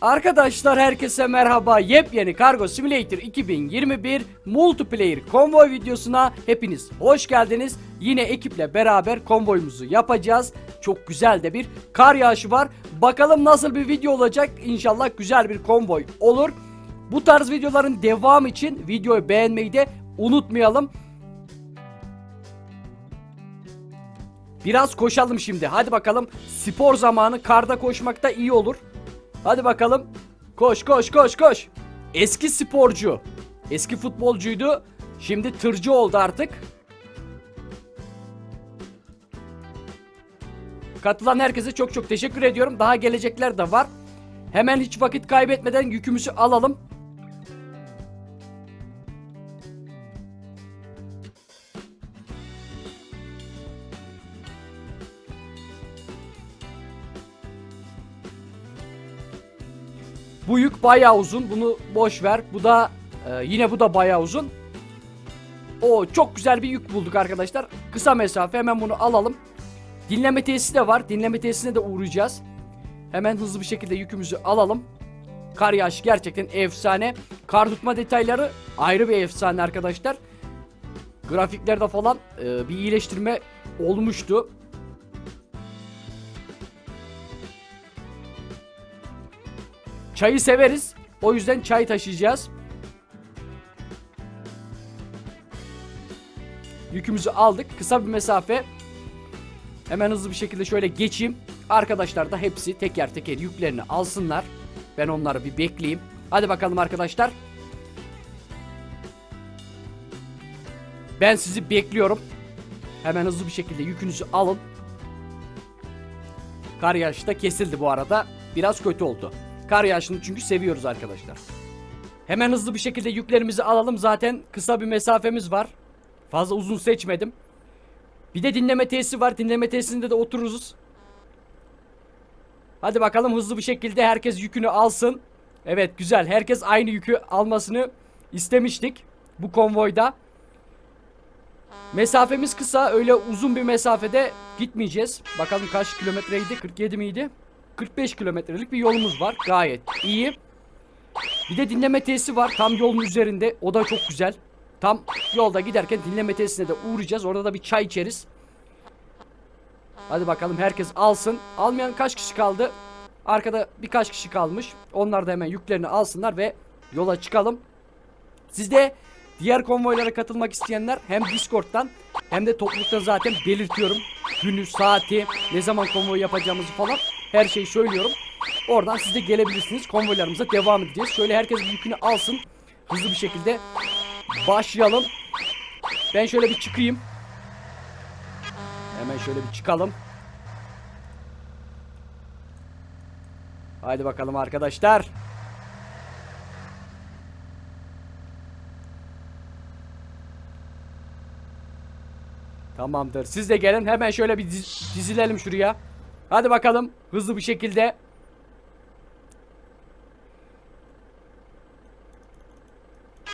Arkadaşlar herkese merhaba. Yepyeni Cargo Simulator 2021 Multiplayer konvoy videosuna hepiniz hoş geldiniz. Yine ekiple beraber konvoyumuzu yapacağız. Çok güzel de bir kar yağışı var. Bakalım nasıl bir video olacak. İnşallah güzel bir konvoy olur. Bu tarz videoların devamı için videoyu beğenmeyi de unutmayalım. Biraz koşalım şimdi. Hadi bakalım. Spor zamanı karda koşmak da iyi olur. Hadi bakalım. Koş koş koş koş. Eski sporcu. Eski futbolcuydu. Şimdi tırcı oldu artık. Katılan herkese çok çok teşekkür ediyorum. Daha gelecekler de var. Hemen hiç vakit kaybetmeden yükümüzü alalım. Bu yük bayağı uzun. Bunu boş ver. Bu da e, yine bu da bayağı uzun. O çok güzel bir yük bulduk arkadaşlar. Kısa mesafe hemen bunu alalım. Dinleme tesisi de var. Dinleme tesisine de uğrayacağız. Hemen hızlı bir şekilde yükümüzü alalım. Kar yağışı gerçekten efsane. Kar tutma detayları ayrı bir efsane arkadaşlar. Grafiklerde falan e, bir iyileştirme olmuştu. Çayı severiz. O yüzden çay taşıyacağız. Yükümüzü aldık. Kısa bir mesafe. Hemen hızlı bir şekilde şöyle geçeyim. Arkadaşlar da hepsi teker teker yüklerini alsınlar. Ben onları bir bekleyeyim. Hadi bakalım arkadaşlar. Ben sizi bekliyorum. Hemen hızlı bir şekilde yükünüzü alın. Kar yağışı da kesildi bu arada. Biraz kötü oldu. Kar yağışını çünkü seviyoruz arkadaşlar. Hemen hızlı bir şekilde yüklerimizi alalım. Zaten kısa bir mesafemiz var. Fazla uzun seçmedim. Bir de dinleme tesisi var. Dinleme tesisinde de otururuz. Hadi bakalım hızlı bir şekilde herkes yükünü alsın. Evet güzel. Herkes aynı yükü almasını istemiştik. Bu konvoyda. Mesafemiz kısa. Öyle uzun bir mesafede gitmeyeceğiz. Bakalım kaç kilometreydi? 47 miydi? 45 kilometrelik bir yolumuz var. Gayet iyi. Bir de dinleme tesisi var. Tam yolun üzerinde. O da çok güzel. Tam yolda giderken dinleme tesisine de uğrayacağız. Orada da bir çay içeriz. Hadi bakalım herkes alsın. Almayan kaç kişi kaldı? Arkada birkaç kişi kalmış. Onlar da hemen yüklerini alsınlar ve yola çıkalım. Siz de diğer konvoylara katılmak isteyenler hem Discord'dan hem de toplulukta zaten belirtiyorum. Günü, saati, ne zaman konvoy yapacağımızı falan her şeyi söylüyorum. Oradan siz de gelebilirsiniz. Konvoylarımıza devam edeceğiz. Şöyle herkes bir yükünü alsın. Hızlı bir şekilde başlayalım. Ben şöyle bir çıkayım. Hemen şöyle bir çıkalım. Haydi bakalım arkadaşlar. Tamamdır. Siz de gelin. Hemen şöyle bir diz- dizilelim şuraya. Hadi bakalım. Hızlı bir şekilde.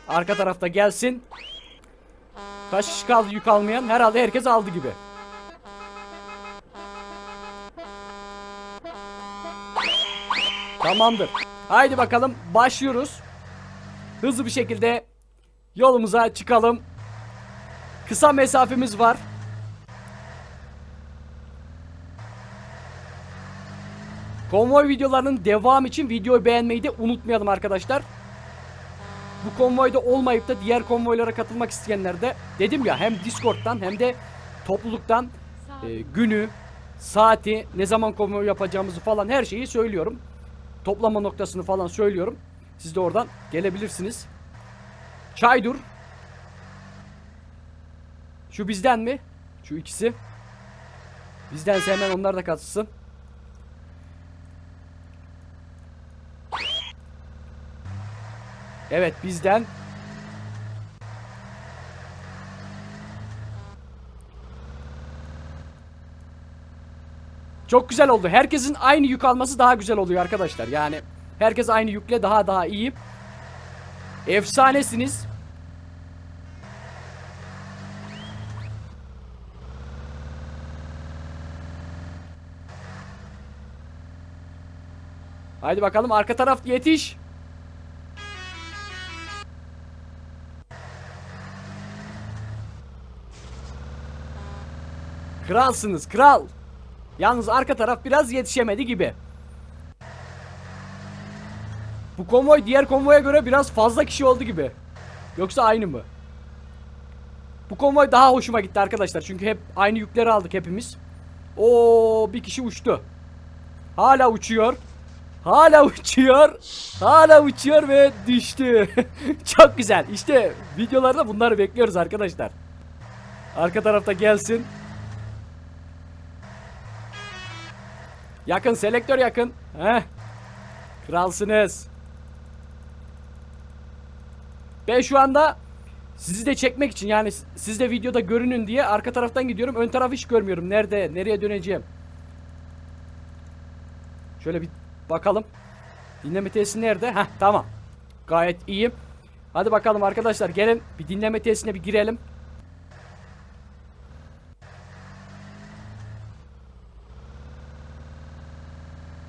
Arka tarafta gelsin. Kaç kişi kaldı yük almayan? Herhalde herkes aldı gibi. Tamamdır. Haydi bakalım başlıyoruz. Hızlı bir şekilde yolumuza çıkalım. Kısa mesafemiz var. Konvoy videolarının devam için videoyu beğenmeyi de unutmayalım arkadaşlar. Bu konvoyda olmayıp da diğer konvoylara katılmak isteyenler de dedim ya hem Discord'dan hem de topluluktan e, günü, saati, ne zaman konvoy yapacağımızı falan her şeyi söylüyorum. Toplama noktasını falan söylüyorum. Siz de oradan gelebilirsiniz. Çaydur. Şu bizden mi? Şu ikisi. Bizdense hemen onlar da katılsın. Evet bizden. Çok güzel oldu. Herkesin aynı yük alması daha güzel oluyor arkadaşlar. Yani herkes aynı yükle daha daha iyi. Efsanesiniz. Haydi bakalım arka taraf yetiş. Kralsınız kral. Yalnız arka taraf biraz yetişemedi gibi. Bu konvoy diğer konvoya göre biraz fazla kişi oldu gibi. Yoksa aynı mı? Bu konvoy daha hoşuma gitti arkadaşlar. Çünkü hep aynı yükleri aldık hepimiz. Oo bir kişi uçtu. Hala uçuyor. Hala uçuyor. Hala uçuyor ve düştü. Çok güzel. İşte videolarda bunları bekliyoruz arkadaşlar. Arka tarafta gelsin. Yakın selektör yakın. Heh. Kralsınız. Ben şu anda sizi de çekmek için yani siz de videoda görünün diye arka taraftan gidiyorum. Ön tarafı hiç görmüyorum. Nerede? Nereye döneceğim? Şöyle bir bakalım. Dinleme tesisi nerede? Heh tamam. Gayet iyiyim. Hadi bakalım arkadaşlar gelin bir dinleme tesisine bir girelim.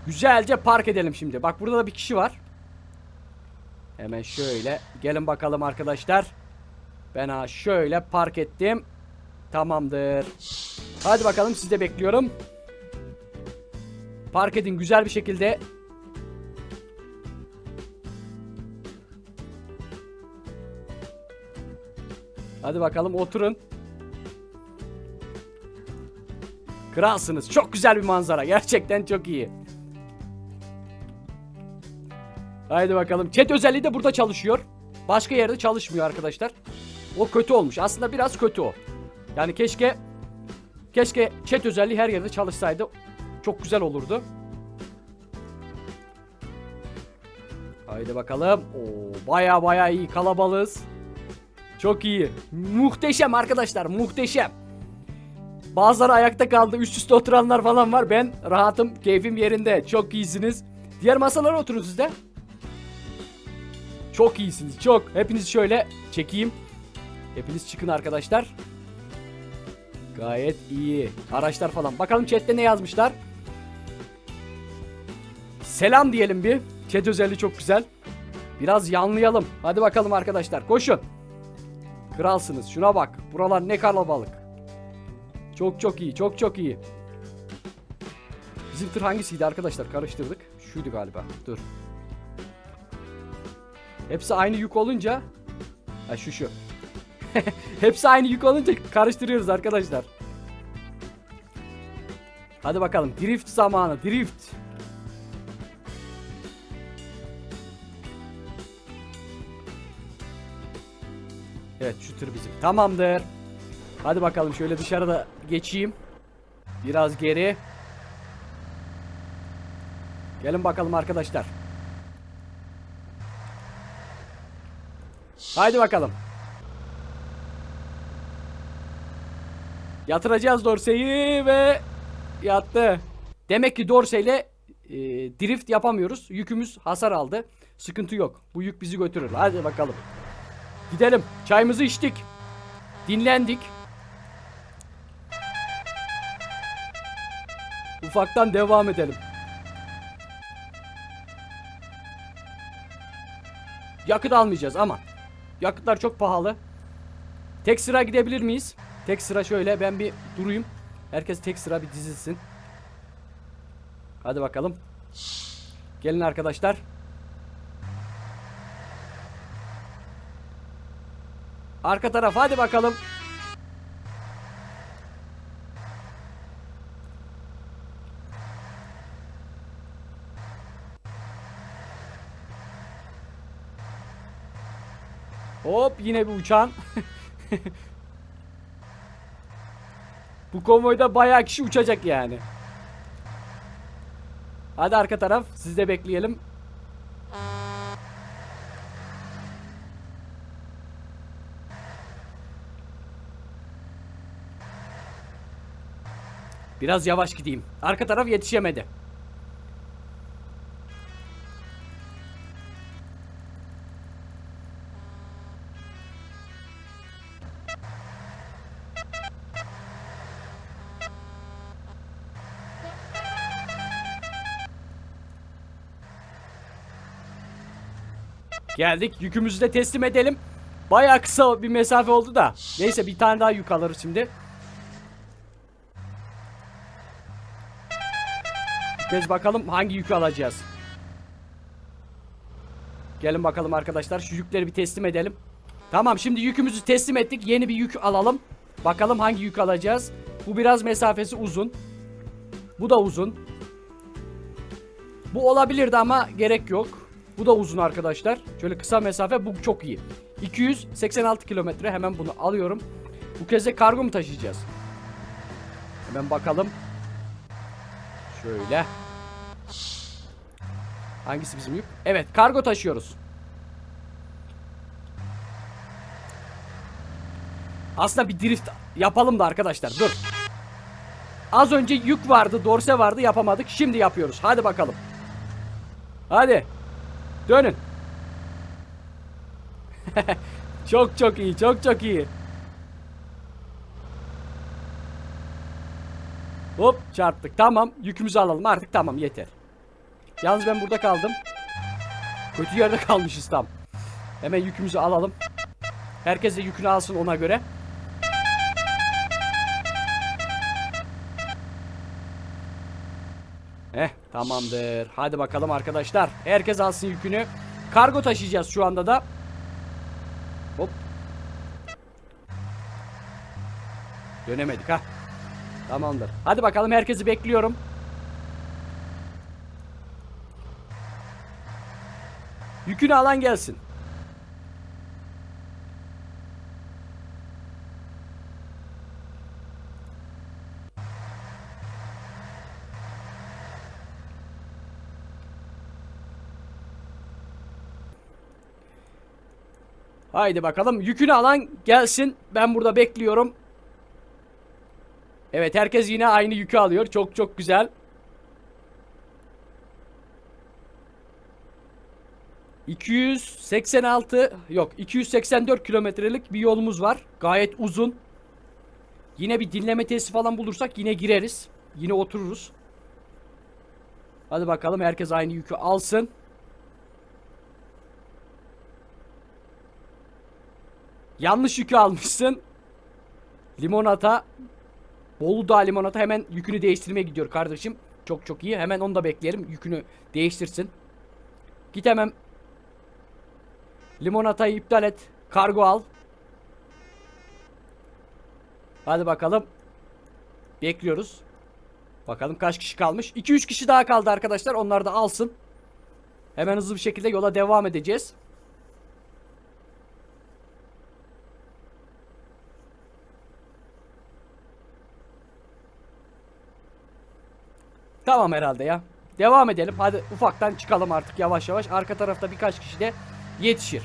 Güzelce park edelim şimdi. Bak burada da bir kişi var. Hemen şöyle gelin bakalım arkadaşlar. Ben ha şöyle park ettim. Tamamdır. Hadi bakalım sizi de bekliyorum. Park edin güzel bir şekilde. Hadi bakalım oturun. Kralsınız. Çok güzel bir manzara. Gerçekten çok iyi. Haydi bakalım. Chat özelliği de burada çalışıyor. Başka yerde çalışmıyor arkadaşlar. O kötü olmuş. Aslında biraz kötü o. Yani keşke keşke chat özelliği her yerde çalışsaydı. Çok güzel olurdu. Haydi bakalım. Oo baya baya iyi kalabalığız. Çok iyi. Muhteşem arkadaşlar, muhteşem. Bazıları ayakta kaldı, üst üste oturanlar falan var. Ben rahatım, keyfim yerinde. Çok iyisiniz. Diğer masalara oturun siz de. Çok iyisiniz, çok. Hepinizi şöyle çekeyim. Hepiniz çıkın arkadaşlar. Gayet iyi. Araçlar falan. Bakalım chatte ne yazmışlar. Selam diyelim bir. Chat özelliği çok güzel. Biraz yanlayalım. Hadi bakalım arkadaşlar. Koşun. Kralsınız. Şuna bak. Buralar ne kalabalık. Çok çok iyi. Çok çok iyi. Bizim tır hangisiydi arkadaşlar? Karıştırdık. Şuydu galiba. Dur. Hepsi aynı yük olunca Ha şu şu. Hepsi aynı yük olunca karıştırıyoruz arkadaşlar. Hadi bakalım. Drift zamanı. Drift. Evet şu tır bizim. Tamamdır. Hadi bakalım şöyle dışarıda geçeyim. Biraz geri. Gelin bakalım arkadaşlar. Haydi bakalım. Yatıracağız dorseyi ve yattı. Demek ki dorseyle e, drift yapamıyoruz. Yükümüz hasar aldı. Sıkıntı yok. Bu yük bizi götürür. Hadi bakalım. Gidelim. Çayımızı içtik. Dinlendik. Ufaktan devam edelim. Yakıt almayacağız ama. Yakıtlar çok pahalı. Tek sıra gidebilir miyiz? Tek sıra şöyle ben bir durayım. Herkes tek sıra bir dizilsin. Hadi bakalım. Gelin arkadaşlar. Arka taraf hadi bakalım. Hop yine bir uçan. Bu konvoyda bayağı kişi uçacak yani. Hadi arka taraf siz de bekleyelim. Biraz yavaş gideyim. Arka taraf yetişemedi. Geldik. Yükümüzü de teslim edelim. Bayağı kısa bir mesafe oldu da. Neyse bir tane daha yük alırız şimdi. Kez bakalım hangi yükü alacağız. Gelin bakalım arkadaşlar şu yükleri bir teslim edelim. Tamam şimdi yükümüzü teslim ettik. Yeni bir yük alalım. Bakalım hangi yük alacağız. Bu biraz mesafesi uzun. Bu da uzun. Bu olabilirdi ama gerek yok. Bu da uzun arkadaşlar. Şöyle kısa mesafe bu çok iyi. 286 kilometre hemen bunu alıyorum. Bu kez de kargo mu taşıyacağız? Hemen bakalım. Şöyle. Hangisi bizim yük? Evet kargo taşıyoruz. Aslında bir drift yapalım da arkadaşlar dur. Az önce yük vardı, dorse vardı yapamadık. Şimdi yapıyoruz. Hadi bakalım. Hadi. Dönün. çok çok iyi, çok çok iyi. Hop çarptık. Tamam yükümüzü alalım artık tamam yeter. Yalnız ben burada kaldım. Kötü yerde kalmışız tam. Hemen yükümüzü alalım. Herkes de yükünü alsın ona göre. Tamamdır. Hadi bakalım arkadaşlar. Herkes alsın yükünü. Kargo taşıyacağız şu anda da. Hop. Dönemedik ha. Tamamdır. Hadi bakalım herkesi bekliyorum. Yükünü alan gelsin. Haydi bakalım yükünü alan gelsin. Ben burada bekliyorum. Evet herkes yine aynı yükü alıyor. Çok çok güzel. ...286... ...yok 284 kilometrelik bir yolumuz var. Gayet uzun. Yine bir dinleme tesisi falan bulursak yine gireriz. Yine otururuz. Hadi bakalım herkes aynı yükü alsın. Yanlış yükü almışsın. Limonata. Bolu Dağ limonata hemen yükünü değiştirmeye gidiyor kardeşim. Çok çok iyi. Hemen onu da bekleyelim. Yükünü değiştirsin. Git hemen. Limonatayı iptal et. Kargo al. Hadi bakalım. Bekliyoruz. Bakalım kaç kişi kalmış. 2-3 kişi daha kaldı arkadaşlar. Onlar da alsın. Hemen hızlı bir şekilde yola devam edeceğiz. Tamam herhalde ya. Devam edelim. Hadi ufaktan çıkalım artık yavaş yavaş. Arka tarafta birkaç kişi de yetişir.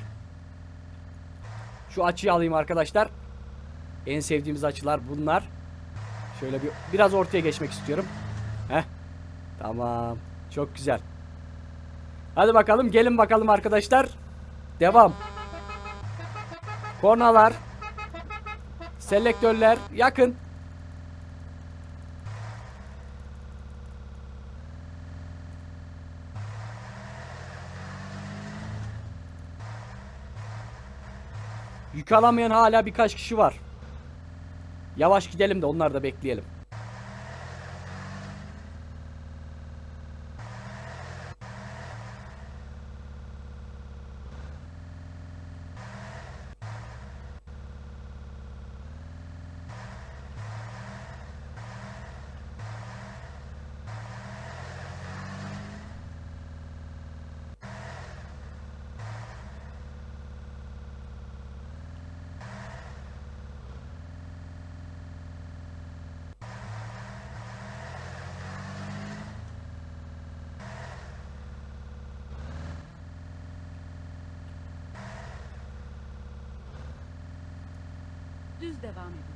Şu açıyı alayım arkadaşlar. En sevdiğimiz açılar bunlar. Şöyle bir biraz ortaya geçmek istiyorum. Heh. Tamam. Çok güzel. Hadi bakalım gelin bakalım arkadaşlar. Devam. Kornalar. Selektörler yakın. Yük alamayan hala birkaç kişi var. Yavaş gidelim de onlar da bekleyelim. Düz devam edin.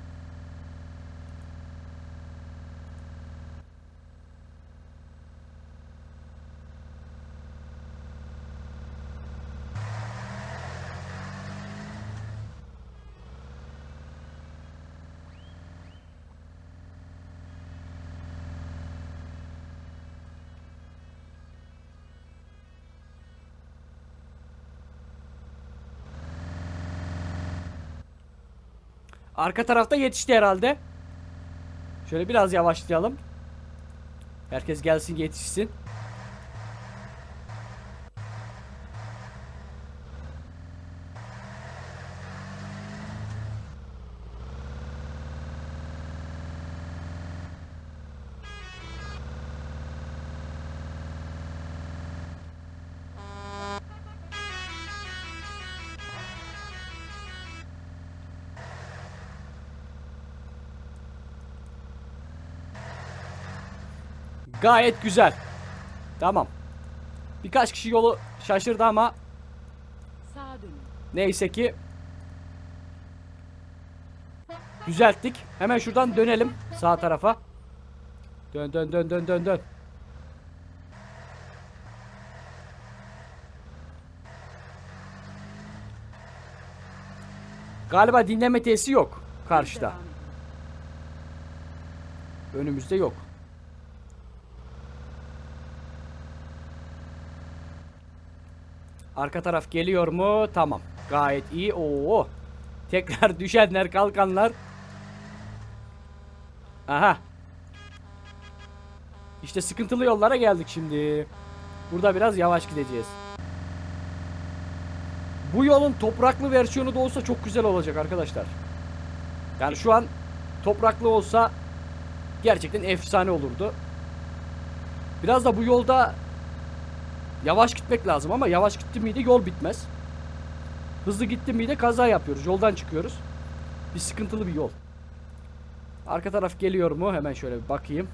Arka tarafta yetişti herhalde. Şöyle biraz yavaşlayalım. Herkes gelsin yetişsin. Gayet güzel. Tamam. Birkaç kişi yolu şaşırdı ama neyse ki düzelttik. Hemen şuradan dönelim sağ tarafa. Dön dön dön dön dön dön. Galiba dinleme tesisi yok karşıda. Önümüzde yok. Arka taraf geliyor mu? Tamam. Gayet iyi. Oo. Tekrar düşenler, kalkanlar. Aha. İşte sıkıntılı yollara geldik şimdi. Burada biraz yavaş gideceğiz. Bu yolun topraklı versiyonu da olsa çok güzel olacak arkadaşlar. Yani şu an topraklı olsa gerçekten efsane olurdu. Biraz da bu yolda yavaş gitmek lazım ama yavaş gitti miydi yol bitmez. Hızlı gitti miydi kaza yapıyoruz. Yoldan çıkıyoruz. Bir sıkıntılı bir yol. Arka taraf geliyor mu? Hemen şöyle bir bakayım.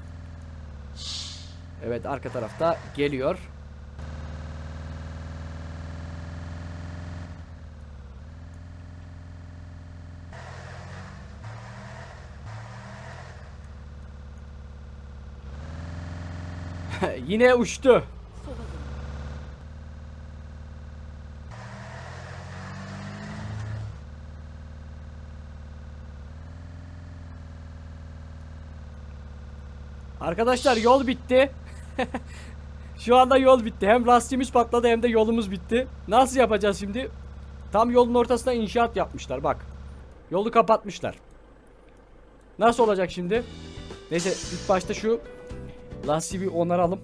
Evet arka tarafta geliyor. Yine uçtu. Arkadaşlar yol bitti. Şu anda yol bitti. Hem lastiğimiz patladı hem de yolumuz bitti. Nasıl yapacağız şimdi? Tam yolun ortasına inşaat yapmışlar bak. Yolu kapatmışlar. Nasıl olacak şimdi? Neyse ilk başta şu lastiği bir onaralım.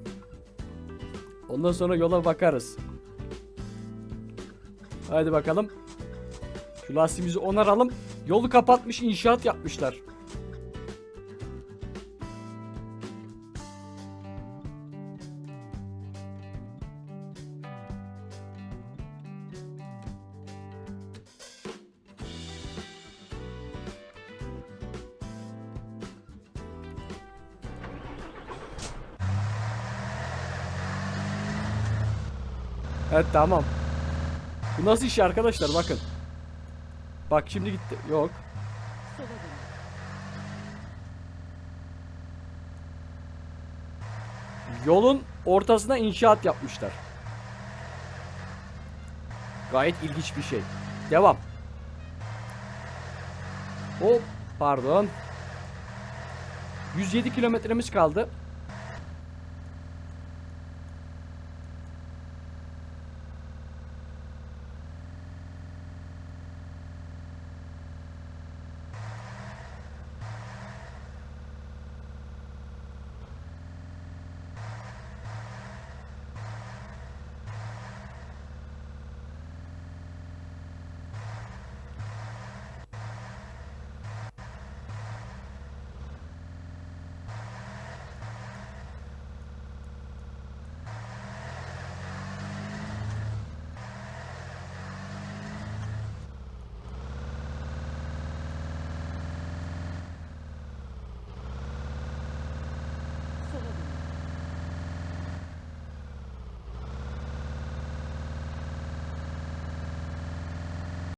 Ondan sonra yola bakarız. Hadi bakalım. Şu lastiğimizi onaralım. Yolu kapatmış inşaat yapmışlar. Evet tamam. Bu nasıl iş arkadaşlar bakın. Bak şimdi gitti. Yok. Yolun ortasına inşaat yapmışlar. Gayet ilginç bir şey. Devam. Hop pardon. 107 kilometremiz kaldı.